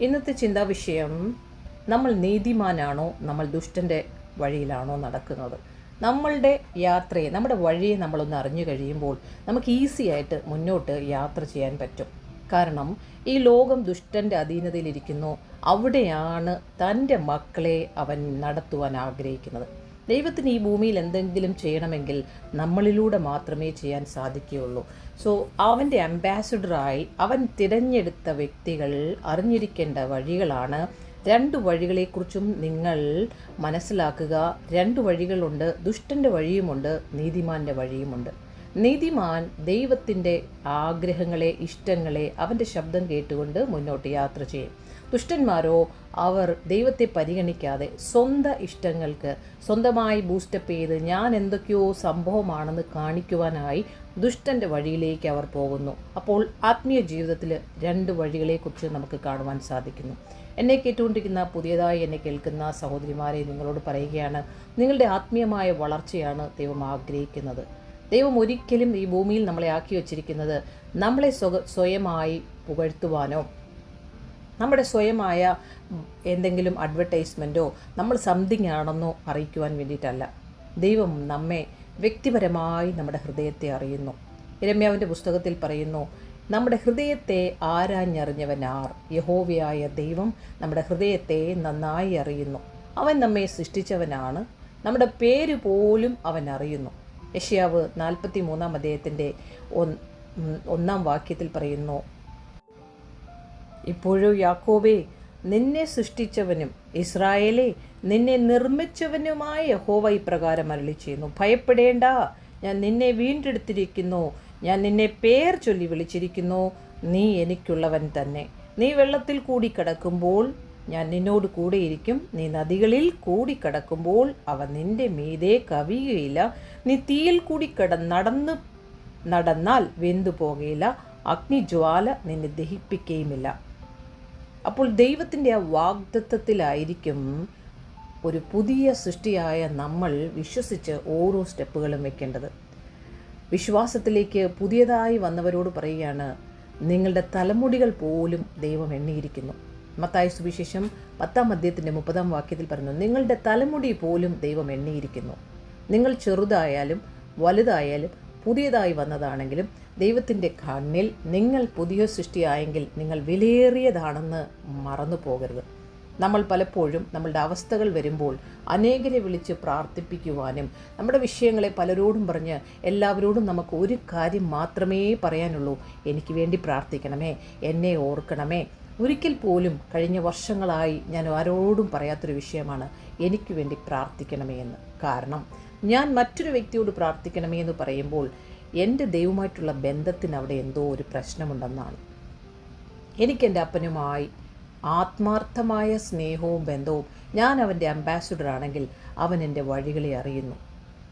ഇന്നത്തെ ചിന്താ വിഷയം നമ്മൾ നീതിമാനാണോ നമ്മൾ ദുഷ്ടന്റെ വഴിയിലാണോ നടക്കുന്നത്? നമ്മളുടെ യാത്രയെ നമ്മുടെ വഴിയെ നമ്മളൊന്ന് അറിഞ്ഞു കഴിയുമ്പോൾ നമുക്ക് ഈസി ആയിട്ട് മുന്നോട്ട് യാത്ര ചെയ്യാൻ പറ്റും. കാരണം ഈ ലോകം ദുഷ്ടന്റെ അധീനതയിലിരിക്കുന്നു. അവിടെയാണ് തന്റെ മക്കളെ അവൻ നടത്തുവാൻ ആഗ്രഹിക്കുന്നത്. ദൈവത്തിന് ഈ ഭൂമിയിൽ എന്തെങ്കിലും ചെയ്യണമെങ്കിൽ നമ്മളിലൂടെ മാത്രമേ ചെയ്യാൻ സാധിക്കുകയുള്ളൂ. സോ അവന്റെ അംബാസിഡറായി അവൻ തിരഞ്ഞെടുത്ത വ്യക്തികൾ അറിഞ്ഞിരിക്കേണ്ട വഴികളാണ് രണ്ട് വഴികളെക്കുറിച്ചും നിങ്ങൾ മനസ്സിലാക്കുക. രണ്ട് വഴികളുണ്ട് ദുഷ്ടന്റെ വഴിയുമുണ്ട് നീതിമാന്റെ വഴിയുമുണ്ട്. നീതിമാൻ ദൈവത്തിന്റെ ആഗ്രഹങ്ങളെ ഇഷ്ടങ്ങളെ അവന്റെ ശബ്ദം കേട്ടുകൊണ്ട് മുന്നോട്ട് യാത്ര ചെയ്യും. ദുഷ്ടന്മാരോ അവർ ദൈവത്തെ പരിഗണിക്കാതെ സ്വന്തം ഇഷ്ടങ്ങൾക്ക് സ്വന്തമായി ബൂസ്റ്റപ്പ് ചെയ്ത് ഞാൻ എന്തൊക്കെയോ സംഭവമാണെന്ന് കാണിക്കുവാനായി ദുഷ്ടന്റെ വഴിയിലേക്ക് അവർ പോകുന്നു. അപ്പോൾ ആത്മീയ ജീവിതത്തിൽ രണ്ട് വഴികളെക്കുറിച്ച് നമുക്ക് കാണുവാൻ സാധിക്കുന്നു. എന്നെ കേട്ടുകൊണ്ടിരിക്കുന്ന പുതിയതായി എന്നെ കേൾക്കുന്ന സഹോദരിമാരെ നിങ്ങളോട് പറയുകയാണ് നിങ്ങളുടെ ആത്മീയമായ വളർച്ചയാണ് ദൈവം ആഗ്രഹിക്കുന്നത്. ദൈവം ഒരിക്കലും ഈ ഭൂമിയിൽ നമ്മളെ ആക്കി വച്ചിരിക്കുന്നത് നമ്മളെ സ്വയമായി പുകഴ്ത്തുവാനോ നമ്മുടെ സ്വയമായ എന്തെങ്കിലും അഡ്വർടൈസ്മെന്റോ നമ്മൾ സംതിങ് ആണെന്നോ അറിയിക്കുവാൻ വേണ്ടിയിട്ടല്ല. ദൈവം നമ്മെ വ്യക്തിപരമായി നമ്മുടെ ഹൃദയത്തെ അറിയുന്നു. രമ്യാവിന്റെ പുസ്തകത്തിൽ പറയുന്നു നമ്മുടെ ഹൃദയത്തെ ആരാഞ്ഞറിഞ്ഞവനാർ. യഹോവയായ ദൈവം നമ്മുടെ ഹൃദയത്തെ നന്നായി അറിയുന്നു. അവൻ നമ്മെ സൃഷ്ടിച്ചവനാണ്. നമ്മുടെ പേര് പോലും അവൻ അറിയുന്നു. യഷ്യാവ് നാൽപ്പത്തി മൂന്നാം അദ്ദേഹത്തിന്റെ ഒന്നാം വാക്യത്തിൽ പറയുന്നു. ഇപ്പോഴും യാക്കോബേ നിന്നെ സൃഷ്ടിച്ചവനും ഇസ്രായേലെ നിന്നെ നിർമ്മിച്ചവനുമായ യഹോവ ഇപ്രകാരം അരളി ചെയ്യുന്നു ഭയപ്പെടേണ്ട ഞാൻ നിന്നെ വീണ്ടെടുത്തിരിക്കുന്നു ഞാൻ നിന്നെ പേർ ചൊല്ലി വിളിച്ചിരിക്കുന്നു നീ എനിക്കുള്ളവൻ തന്നെ. നീ വെള്ളത്തിൽ കൂടി കിടക്കുമ്പോൾ ഞാൻ നിന്നോട് കൂടെയിരിക്കും നീ നദികളിൽ കൂടി കടക്കുമ്പോൾ അവ നിന്റെ മീതെ കവിയുകയില്ല. നീ തീയിൽ കൂടി കിട നടന്ന് നടന്നാൽ വെന്തു പോകുകയില്ല അഗ്നിജ്വാല നിന്നെ ദഹിപ്പിക്കുകയുമില്ല അപ്പോൾ ദൈവത്തിന്റെ ആ വാഗ്ദത്വത്തിലായിരിക്കും ഒരു പുതിയ സൃഷ്ടിയായ നമ്മൾ വിശ്വസിച്ച് ഓരോ സ്റ്റെപ്പുകളും വെക്കേണ്ടത്. വിശ്വാസത്തിലേക്ക് പുതിയതായി വന്നവരോട് പറയുകയാണ് നിങ്ങളുടെ തലമുടികൾ പോലും ദൈവം എണ്ണിയിരിക്കുന്നു. മത്തായ സുവിശേഷം പത്താം അധ്യയത്തിന്റെ മുപ്പതാം വാക്യത്തിൽ പറഞ്ഞു നിങ്ങളുടെ തലമുടി പോലും ദൈവം എണ്ണിയിരിക്കുന്നു. നിങ്ങൾ ചെറുതായാലും വലുതായാലും പുതിയതായി വന്നതാണെങ്കിലും ദൈവത്തിന്റെ കണ്ണിൽ നിങ്ങൾ പുതിയ സൃഷ്ടിയായെങ്കിൽ നിങ്ങൾ വിലയേറിയതാണെന്ന് മറന്നു പോകരുത്. നമ്മൾ പലപ്പോഴും നമ്മളുടെ അവസ്ഥകൾ വരുമ്പോൾ അനേകരെ വിളിച്ച് പ്രാർത്ഥിപ്പിക്കുവാനും നമ്മുടെ വിഷയങ്ങളെ പലരോടും പറഞ്ഞ് എല്ലാവരോടും നമുക്ക് ഒരു കാര്യം മാത്രമേ പറയാനുള്ളൂ. എനിക്ക് വേണ്ടി പ്രാർത്ഥിക്കണമേ എന്നെ ഓർക്കണമേ ഒരിക്കൽ പോലും കഴിഞ്ഞ വർഷങ്ങളായി ഞാൻ ആരോടും പറയാത്തൊരു വിഷയമാണ് എനിക്ക് വേണ്ടി പ്രാർത്ഥിക്കണമേ എന്ന്. കാരണം ഞാൻ മറ്റൊരു വ്യക്തിയോട് പ്രാർത്ഥിക്കണമേ എന്ന് പറയുമ്പോൾ എന്റെ ദൈവമായിട്ടുള്ള ബന്ധത്തിന് അവിടെ എന്തോ ഒരു പ്രശ്നമുണ്ടെന്നാണ്. എനിക്കെന്റെ അപ്പനുമായി ആത്മാർത്ഥമായ സ്നേഹവും ബന്ധവും ഞാൻ അവന്റെ അംബാസിഡർ ആണെങ്കിൽ അവൻ എന്റെ വഴികളെ അറിയുന്നു.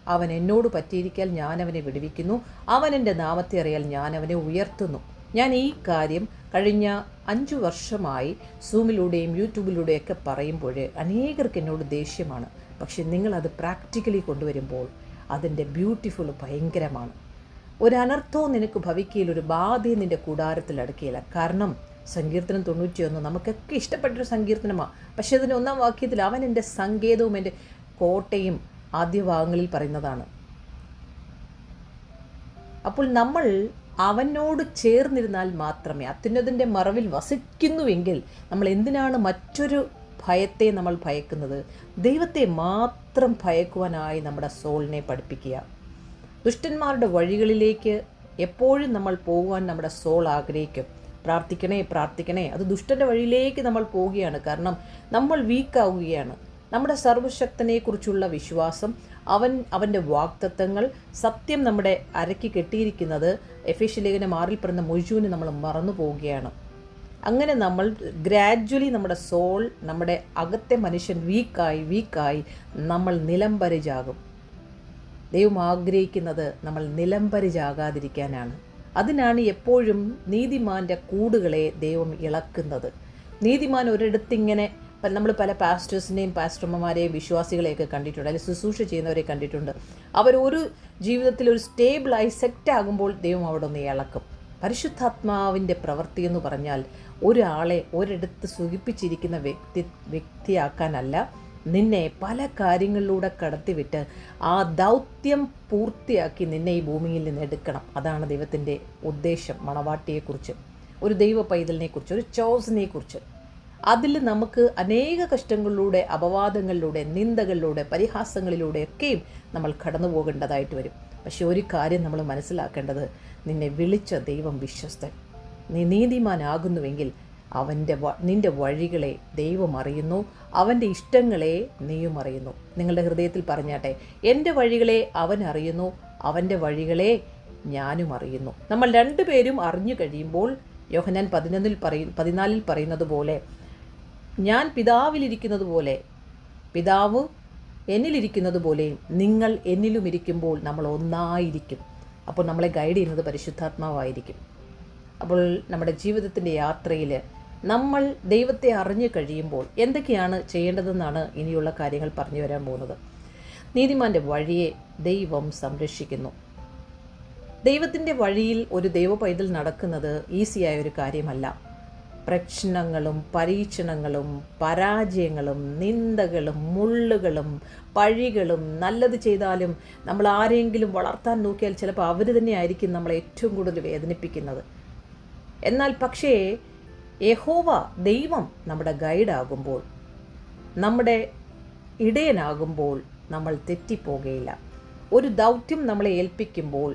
അവൻ എന്നോട് പറ്റിയിരിക്കാൻ ഞാൻ അവനെ വിടുവിക്കുന്നു. അവൻ എന്റെ നാമത്തെ അറിയാൽ ഞാൻ അവനെ ഉയർത്തുന്നു. ഞാൻ ഈ കാര്യം കഴിഞ്ഞ അഞ്ചു വർഷമായി സൂമിലൂടെയും യൂട്യൂബിലൂടെയൊക്കെ പറയുമ്പോൾ അനേകർക്ക് എന്നോട് ദേഷ്യമാണ്. പക്ഷെ നിങ്ങളത് പ്രാക്ടിക്കലി കൊണ്ടുവരുമ്പോൾ അതിന്റെ ബ്യൂട്ടിഫുൾ ഭയങ്കരമാണ്. ഒരു അനർത്ഥവും നിനക്ക് ഭവിക്കയിൽ ഒരു ബാധയും നിന്റെ കൂടാരത്തിൽ അടക്കിയില്ല. കാരണം സങ്കീർത്തനം തൊണ്ണൂറ്റിയൊന്ന് നമുക്കൊക്കെ ഇഷ്ടപ്പെട്ടൊരു സങ്കീർത്തനമാണ് പക്ഷെ അതിന്റെ ഒന്നാം വാക്യത്തിൽ അവൻ എന്റെ സങ്കേതവും എന്റെ കോട്ടയും ആദ്യ ഭാഗങ്ങളിൽ പറയുന്നതാണ്. അപ്പോൾ നമ്മൾ അവനോട് ചേർന്നിരുന്നാൽ മാത്രമേ അത്യുന്നതിന്റെ മറവിൽ വസിക്കുന്നുവെങ്കിൽ നമ്മൾ എന്തിനാണ് മറ്റൊരു ഭയത്തെ നമ്മൾ ഭയക്കുന്നത്? ദൈവത്തെ മാത്രം ഭയക്കുവാനായി നമ്മുടെ സോളിനെ പഠിപ്പിക്കുക. ദുഷ്ടന്മാരുടെ വഴികളിലേക്ക് എപ്പോഴും നമ്മൾ പോകുവാൻ നമ്മുടെ സോൾ ആഗ്രഹിക്കും. പ്രാർത്ഥിക്കണേ പ്രാർത്ഥിക്കണേ. അത് ദുഷ്ടന്റെ വഴിയിലേക്ക് നമ്മൾ പോവുകയാണ് കാരണം നമ്മൾ വീക്കാവുകയാണ്. നമ്മുടെ സർവശക്തനെക്കുറിച്ചുള്ള വിശ്വാസം അവൻ അവന്റെ വാക്തത്വങ്ങൾ സത്യം നമ്മുടെ അരക്കി കെട്ടിയിരിക്കുന്നത് എഫേഷ്യ ലേഖനം മാറിൽപ്പെടുന്ന മുഴുവൻ നമ്മൾ മറന്നു പോവുകയാണ്. അങ്ങനെ നമ്മൾ ഗ്രാജ്വലി നമ്മുടെ സോൾ നമ്മുടെ അകത്തെ മനുഷ്യൻ വീക്കായി വീക്കായി നമ്മൾ നിലംപരിചാകും. ദൈവം ആഗ്രഹിക്കുന്നത് നമ്മൾ നിലംപരിചാകാതിരിക്കാനാണ്. അതിനാണ് എപ്പോഴും നീതിമാന്റെ കൂടുകളെ ദൈവം ഇളക്കുന്നത്. നീതിമാൻ ഒരിടത്തിങ്ങനെ നമ്മൾ പല പാസ്റ്റേഴ്സിനെയും പാസ്റ്റർമാരെയും വിശ്വാസികളെയൊക്കെ കണ്ടിട്ടുണ്ട് അല്ലെങ്കിൽ ശുശ്രൂഷ ചെയ്യുന്നവരെ കണ്ടിട്ടുണ്ട്. അവർ ഒരു ജീവിതത്തിൽ ഒരു സ്റ്റേബിളായി സെറ്റ് ആകുമ്പോൾ ദൈവം അവിടെ ഒന്ന് ഇളക്കും. പരിശുദ്ധാത്മാവിന്റെ പ്രവൃത്തി എന്ന് പറഞ്ഞാൽ ഒരാളെ ഒരിടത്ത് സുഖിപ്പിച്ചിരിക്കുന്ന വ്യക്തി വ്യക്തിയാക്കാനല്ല നിന്നെ പല കാര്യങ്ങളിലൂടെ കടത്തിവിട്ട് ആ ദൗത്യം പൂർത്തിയാക്കി നിന്നെ ഈ ഭൂമിയിൽ നിന്ന് എടുക്കണം. അതാണ് ദൈവത്തിന്റെ ഉദ്ദേശം മണവാട്ടിയെക്കുറിച്ച്. ഒരു ദൈവ പൈതലിനെക്കുറിച്ച് ഒരു ചോസിനെ കുറിച്ച് അതിൽ നമുക്ക് അനേക കഷ്ടങ്ങളിലൂടെ അപവാദങ്ങളിലൂടെ നിന്ദകളിലൂടെ പരിഹാസങ്ങളിലൂടെ പരിഹാസങ്ങളിലൂടെയൊക്കെയും നമ്മൾ കടന്നു പോകേണ്ടതായിട്ട് വരും. പക്ഷെ ഒരു കാര്യം നമ്മൾ മനസ്സിലാക്കേണ്ടത് നിന്നെ വിളിച്ച ദൈവം വിശ്വസ്തൻ. നീ നീതിമാനാകുന്നുവെങ്കിൽ അവന്റെ നിന്റെ വഴികളെ ദൈവം അറിയുന്നു അവന്റെ ഇഷ്ടങ്ങളെ നീയും അറിയുന്നു. നിങ്ങളുടെ ഹൃദയത്തിൽ പറഞ്ഞാട്ടെ എന്റെ വഴികളെ അവൻ അറിയുന്നു അവന്റെ വഴികളെ ഞാനും അറിയുന്നു. നമ്മൾ രണ്ടുപേരും അറിഞ്ഞു കഴിയുമ്പോൾ യോഹനാൻ പതിനൊന്നിൽ പറയും പതിനാലിൽ പറയുന്നത് പോലെ ഞാൻ പിതാവിലിരിക്കുന്നത് പോലെ പിതാവ് എന്നിലിരിക്കുന്നത് പോലെയും നിങ്ങൾ എന്നിലും ഇരിക്കുമ്പോൾ നമ്മൾ ഒന്നായിരിക്കും. അപ്പോൾ നമ്മളെ ഗൈഡ് ചെയ്യുന്നത് പരിശുദ്ധാത്മാവായിരിക്കും. അപ്പോൾ നമ്മുടെ ജീവിതത്തിന്റെ യാത്രയിൽ നമ്മൾ ദൈവത്തെ അറിഞ്ഞു കഴിയുമ്പോൾ എന്തൊക്കെയാണ് ചെയ്യേണ്ടതെന്നാണ് ഇനിയുള്ള കാര്യങ്ങൾ പറഞ്ഞു വരാൻ പോകുന്നത്. നീതിമാന്റെ വഴിയെ ദൈവം സംരക്ഷിക്കുന്നു. ദൈവത്തിന്റെ വഴിയിൽ ഒരു ദൈവ പൈതൽ നടക്കുന്നത് ഈസിയായ ഒരു കാര്യമല്ല. പ്രശ്നങ്ങളും പരീക്ഷണങ്ങളും പരാജയങ്ങളും നിന്ദകളും മുള്ളുകളും പഴികളും നല്ലത് ചെയ്താലും നമ്മൾ ആരെങ്കിലും വളർത്താൻ നോക്കിയാൽ ചിലപ്പോൾ അവർ തന്നെയായിരിക്കും നമ്മളെ ഏറ്റവും കൂടുതൽ വേദനിപ്പിക്കുന്നത്. എന്നാൽ പക്ഷേ യഹോവ ദൈവം നമ്മുടെ ഗൈഡാകുമ്പോൾ നമ്മുടെ ഇടയനാകുമ്പോൾ നമ്മൾ തെറ്റിപ്പോകുകയില്ല ഒരു ദൗത്യം നമ്മളെ ഏൽപ്പിക്കുമ്പോൾ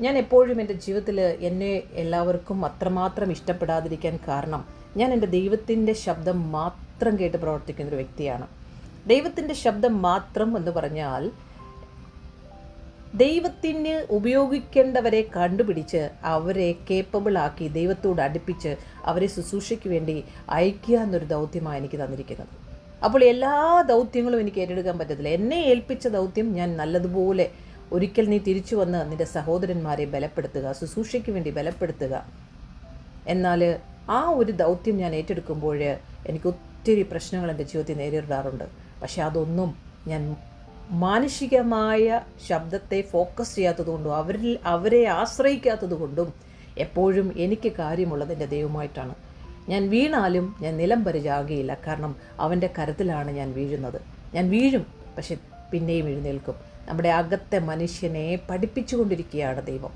ഞാൻ എപ്പോഴും എന്റെ ജീവിതത്തിൽ എന്നെ എല്ലാവർക്കും അത്രമാത്രം ഇഷ്ടപ്പെടാതിരിക്കാൻ കാരണം ഞാൻ എന്റെ ദൈവത്തിന്റെ ശബ്ദം മാത്രം കേട്ട് പ്രവർത്തിക്കുന്ന ഒരു വ്യക്തിയാണ്. ദൈവത്തിന്റെ ശബ്ദം മാത്രം എന്ന് പറഞ്ഞാൽ ദൈവത്തിന് ഉപയോഗിക്കേണ്ടവരെ കണ്ടുപിടിച്ച് അവരെ കേപ്പബിൾ ആക്കി ദൈവത്തോട് അടുപ്പിച്ച് അവരെ ശുശ്രൂഷയ്ക്ക് വേണ്ടി അയക്കുക എന്നൊരു ദൗത്യമാണ് എനിക്ക് തന്നിരിക്കുന്നത്. അപ്പോൾ എല്ലാ ദൗത്യങ്ങളും എനിക്ക് ഏറ്റെടുക്കാൻ പറ്റത്തില്ല. എന്നെ ഏൽപ്പിച്ച ദൗത്യം ഞാൻ നല്ലതുപോലെ ഒരിക്കൽ നീ തിരിച്ചു വന്ന് നിന്റെ സഹോദരന്മാരെ ബലപ്പെടുത്തുക ശുശ്രൂഷയ്ക്ക് വേണ്ടി ബലപ്പെടുത്തുക. എന്നാൽ ആ ഒരു ദൗത്യം ഞാൻ ഏറ്റെടുക്കുമ്പോൾ എനിക്ക് ഒത്തിരി പ്രശ്നങ്ങൾ എന്റെ ജീവിതത്തിൽ നേരിടാറുണ്ട്. പക്ഷെ അതൊന്നും ഞാൻ മാനുഷികമായ ശബ്ദത്തെ ഫോക്കസ് ചെയ്യാത്തതുകൊണ്ടും അവരിൽ അവരെ ആശ്രയിക്കാത്തത് കൊണ്ടും എപ്പോഴും എനിക്ക് കാര്യമുള്ളത് എന്റെ ദൈവമായിട്ടാണ് ഞാൻ വീണാലും ഞാൻ നിലം പരിചാകുകയില്ല കാരണം അവന്റെ കരത്തിലാണ് ഞാൻ വീഴുന്നത്. ഞാൻ വീഴും പക്ഷെ പിന്നെയും എഴുന്നേൽക്കും. നമ്മുടെ അകത്തെ മനുഷ്യനെ പഠിപ്പിച്ചുകൊണ്ടിരിക്കുകയാണ് ദൈവം.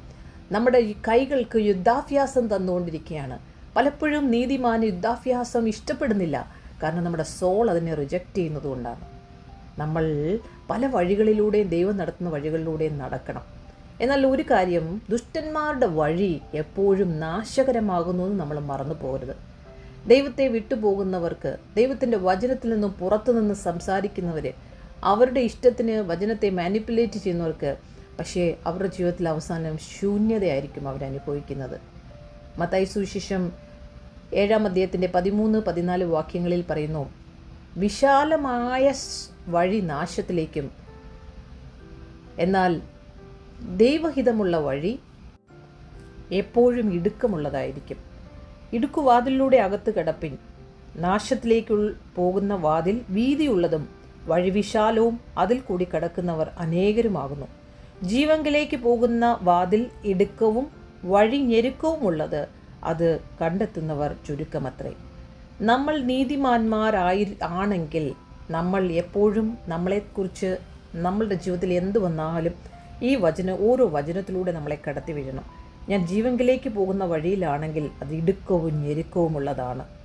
നമ്മുടെ ഈ കൈകൾക്ക് യുദ്ധാഭ്യാസം തന്നുകൊണ്ടിരിക്കുകയാണ്. പലപ്പോഴും നീതിമാൻ യുദ്ധാഭ്യാസം ഇഷ്ടപ്പെടുന്നില്ല. കാരണം നമ്മുടെ സോൾ അതിനെ റിജക്റ്റ് ചെയ്യുന്നതുകൊണ്ടാണ് നമ്മൾ പല വഴികളിലൂടെയും ദൈവം നടത്തുന്ന വഴികളിലൂടെയും നടക്കണം. എന്നാൽ ഒരു കാര്യം ദുഷ്ടന്മാരുടെ വഴി എപ്പോഴും നാശകരമാകുന്നു എന്ന് നമ്മൾ മറന്നു പോകരുത്. ദൈവത്തെ വിട്ടുപോകുന്നവർക്ക് ദൈവത്തിന്റെ വചനത്തിൽ നിന്നും പുറത്തുനിന്ന് സംസാരിക്കുന്നവർ അവരുടെ ഇഷ്ടത്തിന് വചനത്തെ മാനിപ്പുലേറ്റ് ചെയ്യുന്നവർക്ക് പക്ഷേ അവരുടെ ജീവിതത്തിൽ അവസാനം ശൂന്യതയായിരിക്കും അവരനുഭവിക്കുന്നത് മത്തായി സുവിശേഷം ഏഴാം അദ്ദേഹത്തിന്റെ പതിമൂന്ന് പതിനാല് വാക്യങ്ങളിൽ പറയുന്നു വിശാലമായ വഴി നാശത്തിലേക്കും എന്നാൽ ദൈവഹിതമുള്ള വഴി എപ്പോഴും ഇടുക്കമുള്ളതായിരിക്കും. ഇടുക്കുവാതിലൂടെ അകത്ത് കിടപ്പിൻ നാശത്തിലേക്കുൾ പോകുന്ന വാതിൽ വീതിയുള്ളതും വഴി വിശാലവും അതിൽ കൂടി കടക്കുന്നവർ അനേകരുമാകുന്നു. ജീവങ്കിലേക്ക് പോകുന്ന വാതിൽ ഇടുക്കവും വഴി ഞെരുക്കവുമുള്ളത് അത് കണ്ടെത്തുന്നവർ ചുരുക്കമത്രേ. നമ്മൾ നീതിമാന്മാരായി ആണെങ്കിൽ നമ്മൾ എപ്പോഴും നമ്മളെക്കുറിച്ച് നമ്മളുടെ ജീവിതത്തിൽ എന്ത് വന്നാലും ഈ വചന ഓരോ വചനത്തിലൂടെ നമ്മളെ കടത്തി വീഴണം ഞാൻ ജീവങ്കിലേക്ക് പോകുന്ന വഴിയിലാണെങ്കിൽ അത് ഇടുക്കവും ഞെരുക്കവുമുള്ളതാണ്.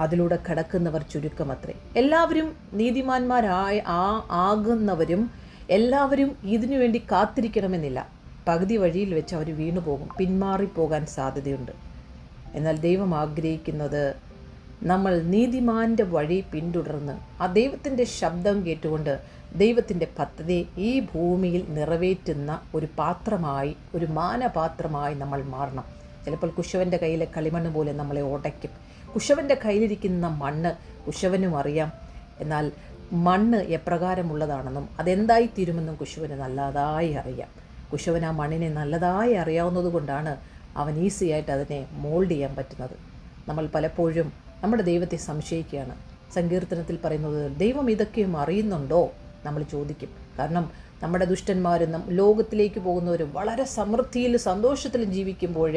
അതിലൂടെ കടക്കുന്നവർ ചുരുക്കമത്രേ. എല്ലാവരും നീതിമാന്മാരായ ആ ആകുന്നവരും എല്ലാവരും ഇതിനു വേണ്ടി കാത്തിരിക്കണമെന്നില്ല. പകുതി വഴിയിൽ വെച്ച് അവർ വീണുപോകും പിന്മാറിപ്പോകാൻ സാധ്യതയുണ്ട്. എന്നാൽ ദൈവം ആഗ്രഹിക്കുന്നത് നമ്മൾ നീതിമാന്റെ വഴി പിന്തുടർന്ന് ആ ദൈവത്തിന്റെ ശബ്ദം കേട്ടുകൊണ്ട് ദൈവത്തിന്റെ പദ്ധതി ഈ ഭൂമിയിൽ നിറവേറ്റുന്ന ഒരു പാത്രമായി ഒരു മാനപാത്രമായി നമ്മൾ മാറണം. ചിലപ്പോൾ കുശവന്റെ കയ്യിലെ കളിമണ്ണ് പോലെ നമ്മളെ ഉടയ്ക്കും കുശവന്റെ കയ്യിലിരിക്കുന്ന മണ്ണ് കുശവനും അറിയാം. എന്നാൽ മണ്ണ് എപ്രകാരമുള്ളതാണെന്നും അതെന്തായി തീരുമെന്നും കുശവന് നല്ലതായി അറിയാം. കുശവൻ ആ മണ്ണിനെ നല്ലതായി അറിയാവുന്നത് കൊണ്ടാണ് അവൻ ഈസിയായിട്ട് അതിനെ മോൾഡ് ചെയ്യാൻ പറ്റുന്നത്. നമ്മൾ പലപ്പോഴും നമ്മുടെ ദൈവത്തെ സംശയിക്കുകയാണ്. സങ്കീർത്തനത്തിൽ പറയുന്നത് ദൈവം ഇതൊക്കെയും അറിയുന്നുണ്ടോ? നമ്മൾ ചോദിക്കും. കാരണം നമ്മുടെ ദുഷ്ടന്മാരും ലോകത്തിലേക്ക് പോകുന്നവരും വളരെ സമൃദ്ധിയിലും സന്തോഷത്തിലും ജീവിക്കുമ്പോൾ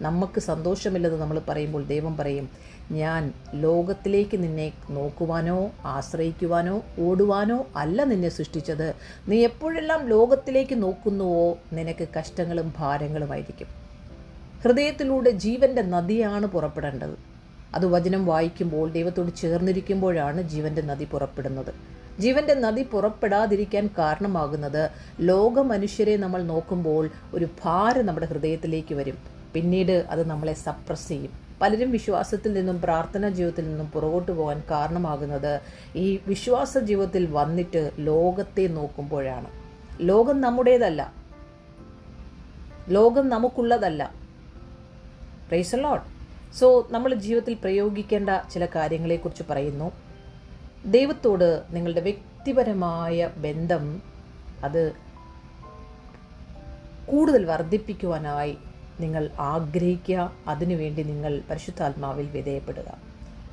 നമുക്ക് സന്തോഷമില്ലെന്ന് നമ്മൾ പറയുമ്പോൾ ദൈവം പറയും ഞാൻ ലോകത്തിലേക്ക് നിന്നെ നോക്കുവാനോ ആശ്രയിക്കുവാനോ ഓടുവാനോ അല്ല നിന്നെ സൃഷ്ടിച്ചത്. നീ എപ്പോഴെല്ലാം ലോകത്തിലേക്ക് നോക്കുന്നുവോ നിനക്ക് കഷ്ടങ്ങളും ഭാരങ്ങളുമായിരിക്കും ഹൃദയത്തിലൂടെ ജീവന്റെ നദിയാണ് പുറപ്പെടേണ്ടത്. അത് വചനം വായിക്കുമ്പോൾ ദൈവത്തോട് ചേർന്നിരിക്കുമ്പോഴാണ് ജീവന്റെ നദി പുറപ്പെടുന്നത്. ജീവന്റെ നദി പുറപ്പെടാതിരിക്കാൻ കാരണമാകുന്നത്. ലോക മനുഷ്യരെ നമ്മൾ നോക്കുമ്പോൾ ഒരു ഭാരം നമ്മുടെ ഹൃദയത്തിലേക്ക് വരും. പിന്നീട് അത് നമ്മളെ സപ്രസ് ചെയ്യും. പലരും വിശ്വാസത്തിൽ നിന്നും പ്രാർത്ഥനാ ജീവിതത്തിൽ നിന്നും പുറകോട്ട് പോകാൻ കാരണമാകുന്നത് ഈ വിശ്വാസ ജീവിതത്തിൽ വന്നിട്ട് ലോകത്തെ നോക്കുമ്പോഴാണ്. ലോകം നമ്മുടേതല്ല. ലോകം നമുക്കുള്ളതല്ല. പ്രൈസ് ലോട്ട് സോ നമ്മൾ ജീവിതത്തിൽ പ്രയോഗിക്കേണ്ട ചില കാര്യങ്ങളെക്കുറിച്ച് പറയുന്നു. ദൈവത്തോട് നിങ്ങളുടെ വ്യക്തിപരമായ ബന്ധം അത് കൂടുതൽ വർദ്ധിപ്പിക്കുവാനായി നിങ്ങൾ ആഗ്രഹിക്കുക. അതിനുവേണ്ടി നിങ്ങൾ പരിശുദ്ധാത്മാവിൽ വിധേയപ്പെടുക.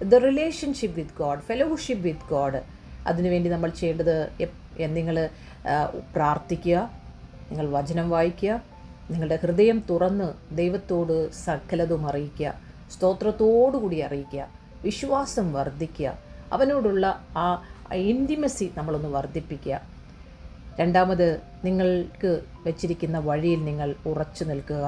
The relationship with God fellowship with God അതിനുവേണ്ടി നമ്മൾ ചെയ്യേണ്ടത് നിങ്ങൾ പ്രാർത്ഥിക്കുക നിങ്ങൾ വചനം വായിക്കുക നിങ്ങളുടെ ഹൃദയം തുറന്ന് ദൈവത്തോട് സകലതും അറിയിക്കുക സ്തോത്രത്തോടുകൂടി അറിയിക്കുക വിശ്വാസം വർദ്ധിക്കുക അവനോടുള്ള ആ ഇന്റിമസി നമ്മളൊന്ന് വർദ്ധിപ്പിക്കുക. രണ്ടാമത് നിങ്ങൾക്ക് വെച്ചിരിക്കുന്ന വഴിയിൽ നിങ്ങൾ ഉറച്ചു നിൽക്കുക.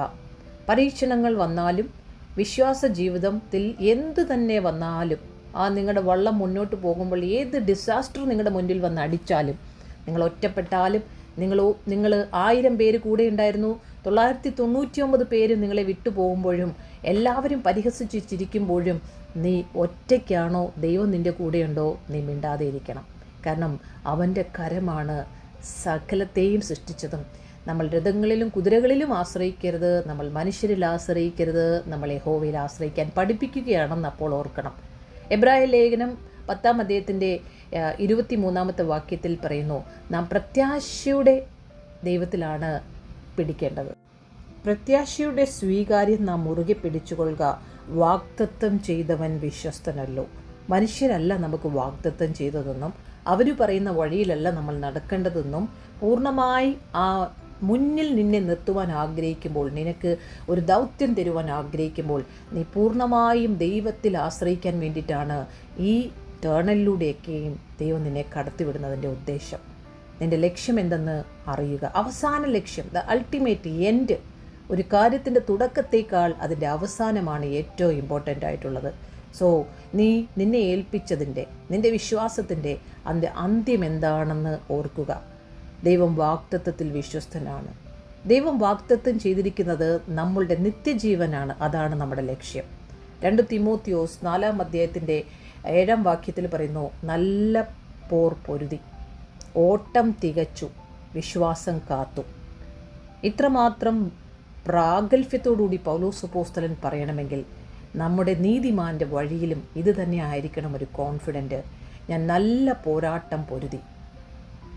പരീക്ഷണങ്ങൾ വന്നാലും വിശ്വാസ ജീവിതത്തിൽ എന്ത് തന്നെ വന്നാലും ആ നിങ്ങളുടെ വള്ളം മുന്നോട്ട് പോകുമ്പോൾ ഏത് ഡിസാസ്റ്റർ നിങ്ങളുടെ മുന്നിൽ വന്ന് അടിച്ചാലും നിങ്ങൾ ഒറ്റപ്പെട്ടാലും നിങ്ങൾ നിങ്ങൾ ആയിരം പേര് കൂടെ ഉണ്ടായിരുന്നു തൊള്ളായിരത്തി തൊണ്ണൂറ്റി ഒമ്പത് പേര് നിങ്ങളെ വിട്ടുപോകുമ്പോഴും എല്ലാവരും പരിഹസിച്ച് ചിരിക്കുമ്പോഴും നീ ഒറ്റയ്ക്കാണോ ദൈവം നിന്റെ കൂടെയുണ്ടോ നീ മിണ്ടാതെ ഇരിക്കണം കാരണം അവന്റെ കരമാണ് സകലത്തെയും സൃഷ്ടിച്ചതും. നമ്മൾ രഥങ്ങളിലും കുതിരകളിലും ആശ്രയിക്കരുത്. നമ്മൾ മനുഷ്യരിൽ ആശ്രയിക്കരുത്. നമ്മൾ യഹോവയിൽ ആശ്രയിക്കാൻ പഠിപ്പിക്കുകയാണെന്ന് അപ്പോൾ ഓർക്കണം. എബ്രാഹിം ലേഖനം പത്താം അദ്ദേഹത്തിന്റെ ഇരുപത്തി മൂന്നാമത്തെ വാക്യത്തിൽ പറയുന്നു നാം പ്രത്യാശയുടെ ദൈവത്തിലാണ് പിടിക്കേണ്ടത്. പ്രത്യാശയുടെ സ്വീകാര്യം നാം മുറുകെ പിടിച്ചുകൊള്ളുക. വാഗ്ദത്തം ചെയ്തവൻ വിശ്വസ്തനല്ലോ. മനുഷ്യരല്ല നമുക്ക് വാഗ്ദത്തം ചെയ്തതെന്നും അവർ പറയുന്ന വഴിയിലല്ല നമ്മൾ നടക്കേണ്ടതെന്നും പൂർണമായി ആ മുന്നിൽ നിന്നെ നിർത്തുവാൻ ആഗ്രഹിക്കുമ്പോൾ നിനക്ക് ഒരു ദൗത്യം തരുവാൻ ആഗ്രഹിക്കുമ്പോൾ നീ പൂർണമായും ദൈവത്തിൽ ആശ്രയിക്കാൻ വേണ്ടിയിട്ടാണ് ഈ ടേണലിലൂടെയൊക്കെയും ദൈവം നിന്നെ കടത്തിവിടുന്നതിന്റെ ഉദ്ദേശം. നിന്റെ ലക്ഷ്യം എന്തെന്ന് അറിയുക. അവസാന ലക്ഷ്യം ദ അൾട്ടിമേറ്റ് എൻഡ് ഒരു കാര്യത്തിന്റെ തുടക്കത്തേക്കാൾ അതിന്റെ അവസാനമാണ് ഏറ്റവും ഇമ്പോർട്ടന്റ് ആയിട്ടുള്ളത്. സോ നീ നിന്നെ ഏൽപ്പിച്ചതിന്റെ നിന്റെ വിശ്വാസത്തിന്റെ അതിന്റെ അന്ത്യം എന്താണെന്ന് ഓർക്കുക. ദൈവം വാക്തത്വത്തിൽ വിശ്വസ്തനാണ്. ദൈവം വാക്തത്വം ചെയ്തിരിക്കുന്നത് നമ്മളുടെ നിത്യജീവനാണ്. അതാണ് നമ്മുടെ ലക്ഷ്യം. രണ്ട് തിമോത്തിയോസ് നാലാം അധ്യായത്തിന്റെ ഏഴാം വാക്യത്തിൽ പറയുന്നു നല്ല പോർ പൊരുതി ഓട്ടം തികച്ചു വിശ്വാസം കാത്തു. ഇത്രമാത്രം പ്രാഗൽഭ്യത്തോടുകൂടി പൗലോസ് പോസ്തലൻ പറയണമെങ്കിൽ നമ്മുടെ നീതിമാന്റെ വഴിയിലും ഇത് തന്നെ ആയിരിക്കണം ഒരു കോൺഫിഡന്റ് ഞാൻ നല്ല പോരാട്ടം പൊരുതി.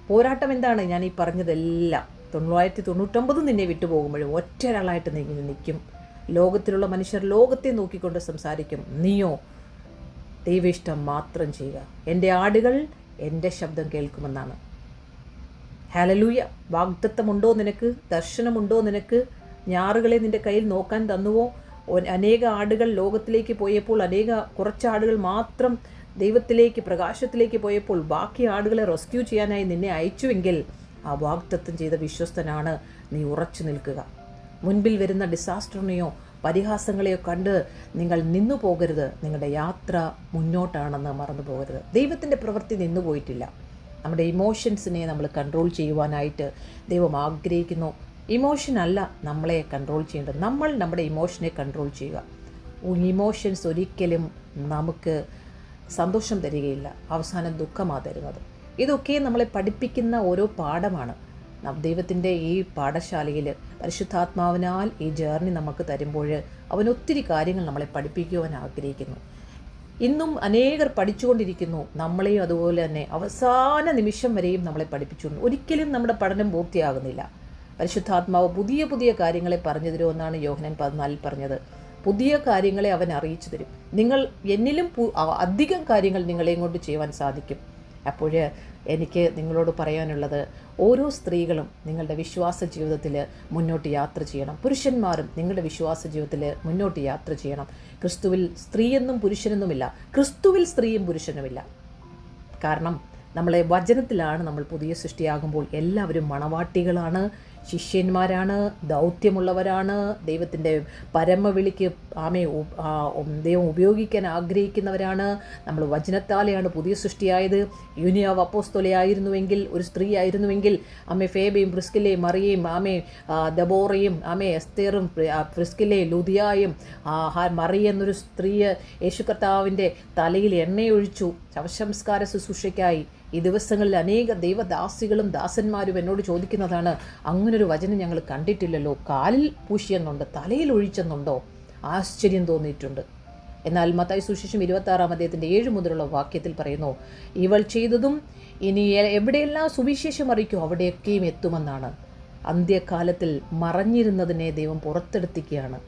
പോരാട്ടം എന്താണ്? ഞാൻ ഈ പറഞ്ഞതെല്ലാം തൊള്ളായിരത്തി തൊണ്ണൂറ്റൊമ്പത് നിന്നെ വിട്ടുപോകുമ്പോഴും ഒറ്റ ഒരാളായിട്ട് നീ നിൽക്കും. ലോകത്തിലുള്ള മനുഷ്യർ ലോകത്തെ നോക്കിക്കൊണ്ട് സംസാരിക്കും. നീയോ ദൈവേഷ്ടം മാത്രം ചെയ്യുക. എന്റെ ആടുകൾ എന്റെ ശബ്ദം കേൾക്കുമെന്നാണ്. ഹാലലൂയ വാഗ്ദത്തമുണ്ടോ നിനക്ക്? ദർശനമുണ്ടോ നിനക്ക്? ഞാറുകളെ നിന്റെ കയ്യിൽ നോക്കാൻ തന്നുവോ? അനേക ആടുകൾ ലോകത്തിലേക്ക് പോയപ്പോൾ അനേക കുറച്ച് ആടുകൾ മാത്രം ദൈവത്തിലേക്ക് പ്രകാശത്തിലേക്ക് പോയപ്പോൾ ബാക്കി ആടുകളെ റെസ്ക്യൂ ചെയ്യാനായി നിന്നെ അയച്ചുവെങ്കിൽ ആ വാഗ്ദത്തം ചെയ്ത വിശ്വസ്തനാണ് നീ ഉറച്ചു നിൽക്കുക. മുൻപിൽ വരുന്ന ഡിസാസ്റ്ററിനെയോ പരിഹാസങ്ങളെയോ കണ്ട് നിങ്ങൾ നിന്നു പോകരുത്. നിങ്ങളുടെ യാത്ര മുന്നോട്ടാണെന്ന് മറന്നു പോകരുത്. ദൈവത്തിന്റെ പ്രവൃത്തി നിന്നു പോയിട്ടില്ല. നമ്മുടെ ഇമോഷൻസിനെ നമ്മൾ കൺട്രോൾ ചെയ്യുവാനായിട്ട് ദൈവം ആഗ്രഹിക്കുന്നു. ഇമോഷൻ അല്ല നമ്മളെ കൺട്രോൾ ചെയ്യേണ്ടത്. നമ്മൾ നമ്മുടെ ഇമോഷനെ കൺട്രോൾ ചെയ്യുക. ഇമോഷൻസ് ഒരിക്കലും നമുക്ക് സന്തോഷം തരികയില്ല. അവസാനം ദുഃഖമാണ് തരുന്നത്. ഇതൊക്കെ നമ്മളെ പഠിപ്പിക്കുന്ന ഓരോ പാഠമാണ്. ദൈവത്തിന്റെ ഈ പാഠശാലയിൽ പരിശുദ്ധാത്മാവിനാൽ ഈ ജേർണി നമുക്ക് തരുമ്പോൾ അവൻ ഒത്തിരി കാര്യങ്ങൾ നമ്മളെ പഠിപ്പിക്കുവാൻ ആഗ്രഹിക്കുന്നു. ഇന്നും അനേകർ പഠിച്ചുകൊണ്ടിരിക്കുന്നു. നമ്മളെയും അതുപോലെ തന്നെ അവസാന നിമിഷം വരെയും നമ്മളെ പഠിപ്പിച്ചുകൊണ്ട്. ഒരിക്കലും നമ്മുടെ പഠനം പൂർത്തിയാകുന്നില്ല. പരിശുദ്ധാത്മാവ് പുതിയ പുതിയ കാര്യങ്ങളെ പറഞ്ഞു തരുമെന്നാണ് യോഹനൻ പതിനാലിൽ പറഞ്ഞത്. പുതിയ കാര്യങ്ങളെ അവൻ അറിയിച്ചു തരും. നിങ്ങൾ എന്നിലും അധികം കാര്യങ്ങൾ നിങ്ങളെയും കൊണ്ട് ചെയ്യുവാൻ സാധിക്കും. അപ്പോൾ എനിക്ക് നിങ്ങളോട് പറയാനുള്ളത് ഓരോ സ്ത്രീകളും നിങ്ങളുടെ വിശ്വാസ ജീവിതത്തിൽ മുന്നോട്ട് യാത്ര ചെയ്യണം. പുരുഷന്മാരും നിങ്ങളുടെ വിശ്വാസ ജീവിതത്തിൽ മുന്നോട്ട് യാത്ര ചെയ്യണം. ക്രിസ്തുവിൽ സ്ത്രീയെന്നും പുരുഷനെന്നുമില്ല. ക്രിസ്തുവിൽ സ്ത്രീയും പുരുഷനുമില്ല. കാരണം നമ്മളെ വചനത്തിലാണ് നമ്മൾ പുതിയ സൃഷ്ടിയാകുമ്പോൾ എല്ലാവരും മണവാട്ടികളാണ്. ശിഷ്യന്മാരാണ് ദൗത്യമുള്ളവരാണ് ദൈവത്തിന്റെ പരമവിളിക്ക് ആമെ ഉ- ആ, ഉം, ദൈവം ഉപയോഗിക്കാൻ ആഗ്രഹിക്കുന്നവരാണ്. നമ്മൾ വചനത്താലെയാണ് പുതിയ സൃഷ്ടിയായത്. യൂനിയാവ് അപ്പോസ്തോലയായിരുന്നുവെങ്കിൽ ഒരു സ്ത്രീ ആയിരുന്നുവെങ്കിൽ അമ്മ ഫേബയും പ്രിസ്കിലെയും മറിയയും ആമെ ദബോറയും ആമെ എസ്തേറും പ്രി- ലുതിയായും മറിയ എന്നൊരു സ്ത്രീ യേശു കർത്താവിന്റെ തലയിൽ എണ്ണയൊഴിച്ചു. ശവസംസ്കാര ശുശ്രൂഷയ്ക്കായി ഈ ദിവസങ്ങളിൽ അനേക ദൈവദാസികളും ദാസന്മാരും എന്നോട് ചോദിക്കുന്നതാണ് അങ്ങനൊരു വചനം ഞങ്ങൾ കണ്ടിട്ടില്ലല്ലോ. കാലിൽ പൂശിയെന്നുണ്ട്? തലയിൽ ഒഴിച്ചെന്നുണ്ടോ? ആശ്ചര്യം തോന്നിയിട്ടുണ്ട്. എന്നാൽ മത്തായി സുശേഷം ഇരുപത്തി ആറാം അദ്ദേഹത്തിന്റെ ഏഴ് മുതലുള്ള വാക്യത്തിൽ പറയുന്നു ഇവൾ ചെയ്തതും ഇനി എവിടെയെല്ലാം സുവിശേഷം അറിയിക്കും അവിടെയൊക്കെയും എത്തുമെന്നാണ്. അന്ത്യകാലത്തിൽ മറഞ്ഞിരുന്നതിനെ ദൈവം പുറത്തെടുത്തിക്കുകയാണ്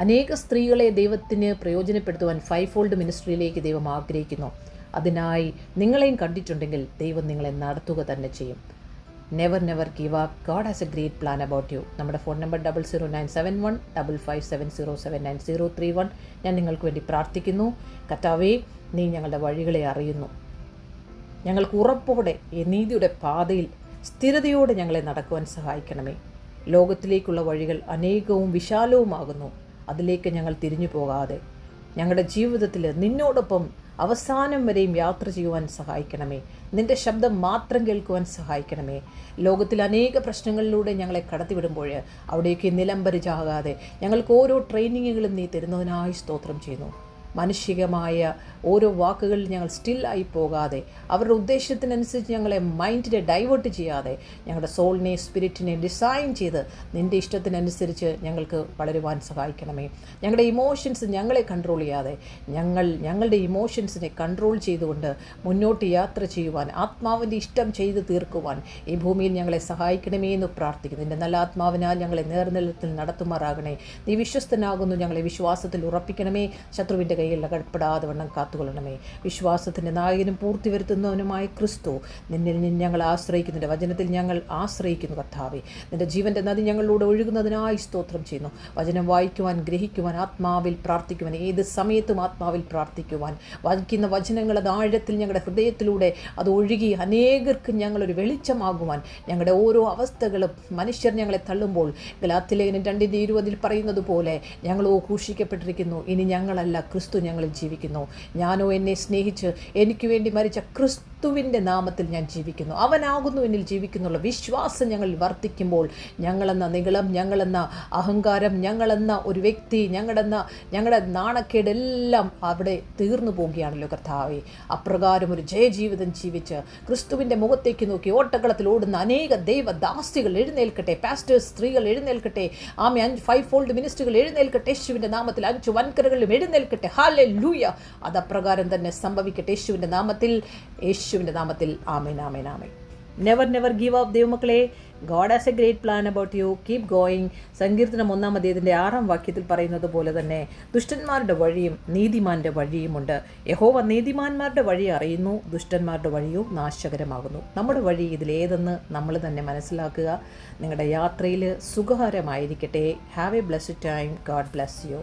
അനേക സ്ത്രീകളെ ദൈവത്തിന് പ്രയോജനപ്പെടുത്തുവാൻ ഫൈവ് ഫോൾഡ് മിനിസ്ട്രിയിലേക്ക് ദൈവം ആഗ്രഹിക്കുന്നു. അതിനായി നിങ്ങളെയും കണ്ടിട്ടുണ്ടെങ്കിൽ ദൈവം നിങ്ങളെ നടത്തുക തന്നെ ചെയ്യും. Never never give up God has a great plan about you നമ്മുടെ phone number double zero nine seven one double five seven zero seven nine zero three one ഞാൻ നിങ്ങൾക്ക് വേണ്ടി പ്രാർത്ഥിക്കുന്നു. കർത്താവേ നീ ഞങ്ങളുടെ വഴികളെ അറിയുന്നു. ഞങ്ങൾക്ക് ഉറപ്പോടെ ഈ നീതിയുടെ പാതയിൽ സ്ഥിരതയോടെ ഞങ്ങളെ നടക്കുവാൻ സഹായിക്കണമേ. ലോകത്തിലേക്കുള്ള വഴികൾ അനേകവും വിശാലവുമാകുന്നു. അതിലേക്ക് ഞങ്ങൾ തിരിഞ്ഞു പോകാതെ ഞങ്ങളുടെ ജീവിതത്തിൽ നിന്നോടൊപ്പം അവസാനം വരെയും യാത്ര ചെയ്യുവാൻ സഹായിക്കണമേ. നിന്റെ ശബ്ദം മാത്രം കേൾക്കുവാൻ സഹായിക്കണമേ. ലോകത്തിൽ അനേക പ്രശ്നങ്ങളിലൂടെ ഞങ്ങളെ കടത്തിവിടുമ്പോൾ അവിടേക്ക് നിലംബരിച്ചാകാതെ ഞങ്ങൾക്ക് ഓരോ ട്രെയിനിങ്ങുകളും നീ തരുന്നതിനായി സ്തോത്രം ചെയ്യുന്നു. മാനുഷികമായ ഓരോ വാക്കുകളിൽ ഞങ്ങൾ സ്റ്റിൽ ആയി പോകാതെ അവരുടെ ഉദ്ദേശത്തിനനുസരിച്ച് ഞങ്ങളെ മൈൻഡിനെ ഡൈവേർട്ട് ചെയ്യാതെ ഞങ്ങളുടെ സോളിനെ സ്പിരിറ്റിനെ ഡിസൈൻ ചെയ്ത് നിന്റെ ഇഷ്ടത്തിനനുസരിച്ച് ഞങ്ങൾക്ക് വളരുവാൻ സഹായിക്കണമേ. ഞങ്ങളുടെ ഇമോഷൻസ് ഞങ്ങളെ കൺട്രോൾ ചെയ്യാതെ ഞങ്ങൾ ഞങ്ങളുടെ ഇമോഷൻസിനെ കൺട്രോൾ ചെയ്തുകൊണ്ട് മുന്നോട്ട് യാത്ര ചെയ്യുവാൻ ആത്മാവിന്റെ ഇഷ്ടം ചെയ്ത് തീർക്കുവാൻ ഈ ഭൂമിയിൽ ഞങ്ങളെ സഹായിക്കണമേ എന്ന് പ്രാർത്ഥിക്കുന്നു. നിന്റെ നല്ല ആത്മാവിനാൽ ഞങ്ങളെ നേർനിലത്തിൽ നടത്തുമാറാകണേ. നീ വിശ്വസ്തനാകുന്നു ഞങ്ങളെ വിശ്വാസത്തിൽ ഉറപ്പിക്കണമേ. ശത്രുവിന്റെ കയ്യിൽ അകപ്പെടാതെ വണ്ണം കാത്തുകൊള്ളണമേ. വിശ്വാസത്തിന്റെ നായകനും പൂർത്തി വരുത്തുന്നവനുമായ ക്രിസ്തു നിന്നിൽ നിന്ന് ഞങ്ങൾ ആശ്രയിക്കുന്നുണ്ട്. വചനത്തിൽ ഞങ്ങൾ ആശ്രയിക്കുന്നു കർത്താവെ. നിന്റെ ജീവന്റെ നദി ഞങ്ങളിലൂടെ ഒഴുകുന്നതിനായി സ്തോത്രം ചെയ്യുന്നു. വചനം വായിക്കുവാൻ ഗ്രഹിക്കുവാൻ ആത്മാവിൽ പ്രാർത്ഥിക്കുവാൻ ഏത് സമയത്തും ആത്മാവിൽ പ്രാർത്ഥിക്കുവാൻ. വായിക്കുന്ന വചനങ്ങൾ അത് ആഴത്തിൽ ഞങ്ങളുടെ ഹൃദയത്തിലൂടെ അത് ഒഴുകി അനേകർക്ക് ഞങ്ങളൊരു വെളിച്ചമാകുവാൻ. ഞങ്ങളുടെ ഓരോ അവസ്ഥകളും മനുഷ്യർ ഞങ്ങളെ തള്ളുമ്പോൾ ഗലാത്തിലേനും രണ്ടിന്റെ ഇരുപതിൽ പറയുന്നത് പോലെ ഞങ്ങളോ ഘൂഷിക്കപ്പെട്ടിരിക്കുന്നു ഇനി ഞങ്ങളല്ല ക്രിസ്തു ഞങ്ങളിൽ ജീവിക്കുന്നു. ഞാനോ എന്നെ സ്നേഹിച്ച് എനിക്ക് വേണ്ടി മരിച്ച ക്രിസ്തുവിന്റെ നാമത്തിൽ ഞാൻ ജീവിക്കുന്നു. അവനാകുന്നു എന്നിൽ ജീവിക്കുന്നുള്ള വിശ്വാസം ഞങ്ങളിൽ വർദ്ധിക്കുമ്പോൾ ഞങ്ങളെന്ന നികളം ഞങ്ങളെന്ന അഹങ്കാരം ഞങ്ങളെന്ന ഒരു വ്യക്തി ഞങ്ങളെന്ന ഞങ്ങളുടെ നാണക്കേടെല്ലാം അവിടെ തീർന്നു പോവുകയാണല്ലോ കർത്താവെ. അപ്രകാരം ഒരു ജയജീവിതം ജീവിച്ച് ക്രിസ്തുവിന്റെ മുഖത്തേക്ക് നോക്കി ഓട്ടക്കളത്തിൽ ഓടുന്ന അനേക ദൈവദാസികൾ എഴുന്നേൽക്കട്ടെ പാസ്റ്റേഴ്സ് സ്ത്രീകൾ എഴുന്നേൽക്കട്ടെ ആമെ അഞ്ച് ഫൈവ് ഫോൾഡ് മിനിസ്റ്റുകൾ എഴുന്നേൽക്കട്ടെ യേശുവിന്റെ നാമത്തിൽ അഞ്ച് വൻകരകളിലും എഴുന്നേൽക്കട്ടെ. ഹാലെ ലൂയ അത് അപ്രകാരം തന്നെ സംഭവിക്കട്ടെ. യേശുവിന്റെ നാമത്തിൽ യേശുവിന്റെ നാമത്തിൽ ആമേൻ ആമേൻ ആമേൻ. നെവർ നെവർ ഗീവ് അപ്പ് ദൈവമക്കളെ. God has a great plan about you keep going സങ്കീർത്തനം ഒന്നാം അദ്ദേഹത്തിന്റെ ആറാം വാക്യത്തിൽ പറയുന്നത് പോലെ തന്നെ ദുഷ്ടന്മാരുടെ വഴിയും നീതിമാന്റെ വഴിയുമുണ്ട് യഹോവ നീതിമാന്മാരുടെ വഴി അറിയുന്നു ദുഷ്ടന്മാരുടെ വഴിയും നാശകരമാകുന്നു. നമ്മുടെ വഴി ഇതിലേതെന്ന് നമ്മൾ തന്നെ മനസ്സിലാക്കുക. നിങ്ങളുടെ യാത്രയിൽ സുഖകരമായിരിക്കട്ടെ. Have a blessed time God bless you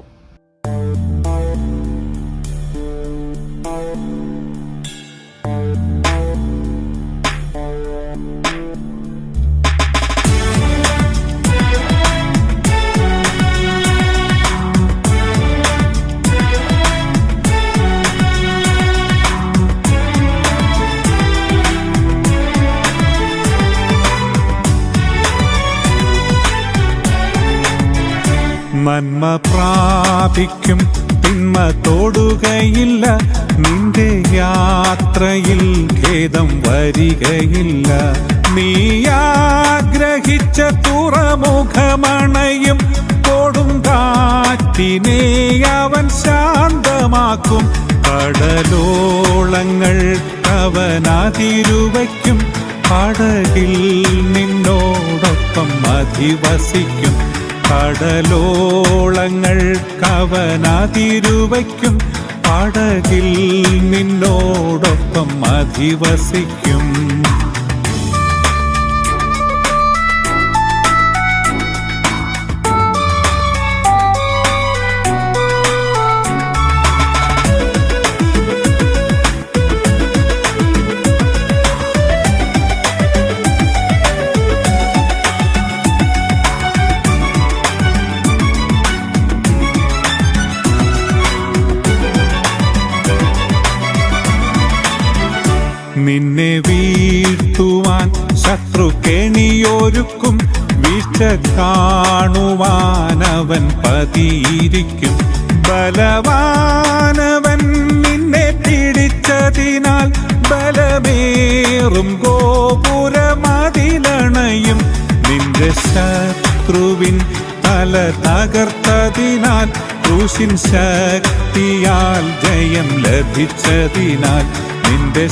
പ്രാപിക്കും. തിന്മ തൊടുകയില്ല. നിന്റെ യാത്രയിൽ ഖേദം വരികയില്ല. നീ ആഗ്രഹിച്ച തുറമുഖമണയും കൊടും കാറ്റിനെ അവൻ ശാന്തമാക്കും. കടലോളങ്ങൾ അവനാതിരുവയ്ക്കും. പടകിൽ നിന്നോടൊപ്പം അധിവസിക്കും. കടലോളങ്ങൾ കവനാതിരുവയ്ക്കും. പടകിൽ നിന്നോടൊപ്പം അധിവസിക്കും. അവൻ പതിയിരിക്കും. ബലവാനവൻ നിന്നെ പിടിച്ചതിനാൽ ബലമേറും ഗോപുരമതിലണയും. നിന്റെ ശത്രുവിൻ തല തകർത്തതിനാൽ ക്രൂശിൻ ശക്തിയാൽ ജയം ലഭിച്ചതിനാൽ നിന്റെ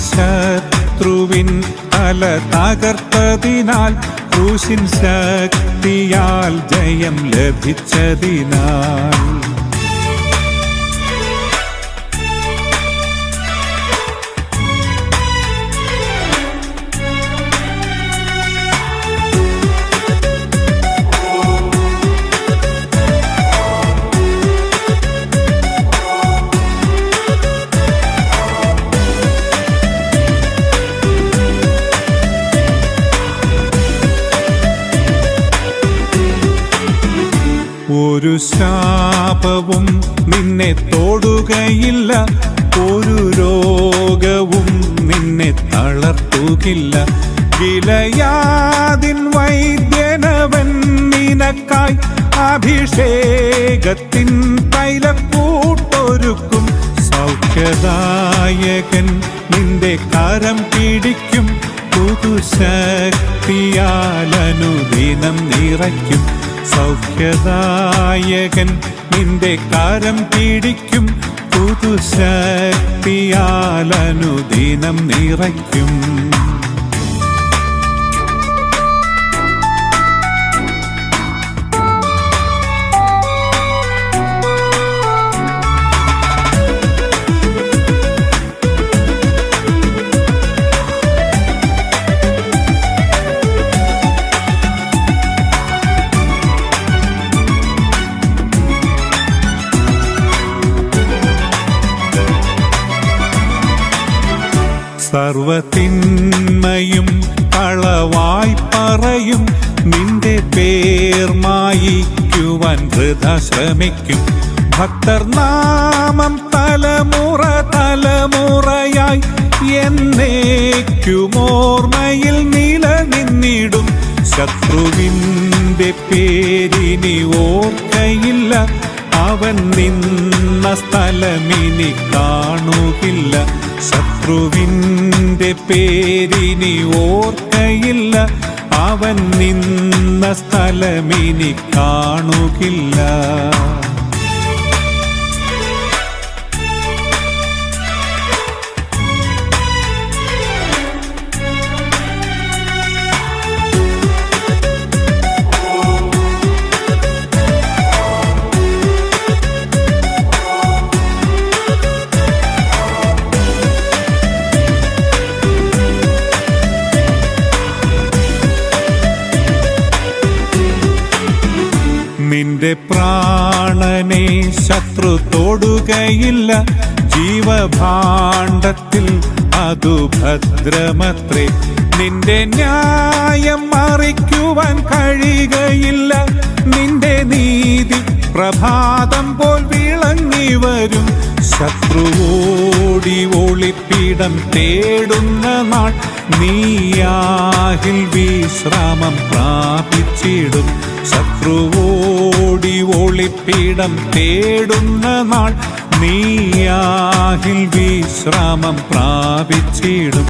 ശത്രുവിൻ തല തകർത്തതിനാൽ ക്രൂശിൻ ശക്തിയാൽ ജയം ലഭിച്ചതിനാൽ. ഒരു ശാപവും നിന്നെ തോടുകയില്ല. ഒരു രോഗവും നിന്നെ തളർത്തുകില്ല വിലയാതിൻ വൈദ്യനവൻ നിനക്കായി അഭിഷേകത്തിൻ തൈലക്കൂട്ടൊരുക്കും. സൗഖ്യദായകൻ നിന്റെ കരം പിടിക്കും. പുതുശക്തിയാലനുദിനം നിറയ്ക്കും. സൗഖ്യദായകൻ നിന്റെ കാരം പിടിക്കും. പുതുശക്തിയാലനുദിനം നിറയ്ക്കും. സർവത്തിന്മയും കളവായി പറയും. നിന്റെ പേർ മായിക്കുവാൻ വൃഥ ശ്രമിക്കും. ഭക്തർ നാമം തലമുറ തലമുറയായി എന്നേക്കുമോർമ്മയിൽ നിലനിന്നിടും. ശത്രുവിന്റെ പേരിനി ഓർക്കയില്ല. അവൻ നിന്ന സ്ഥലമിനി കാണുകില്ല. ശത്രുവിന്റെ പേരിനി ഓർക്കയില്ല. അവൻ നിന്ന സ്ഥലമിനി കാണുകില്ല. നിന്റെ പ്രാണനെ ശത്രു തൊടുകയില്ല. ജീവഭാണ്ഡത്തിൽ അതു ഭദ്രമത്രേ. നിന്റെ ന്യായം മറിക്കുവാൻ കഴിയുകയില്ല. നിന്റെ നീതി പ്രഭാതം പോൽ വിളങ്ങി വരും. ശത്രുവോടി ഒളിപ്പിടം തേടുന്ന നാൾ നീയാഹിൽ വിശ്രാമം പ്രാപിച്ചിടും. ശത്രുവോടി ഒളിപ്പിടം തേടുന്ന നാൾ നീയാഹിൽ വിശ്രാമം പ്രാപിച്ചിടും.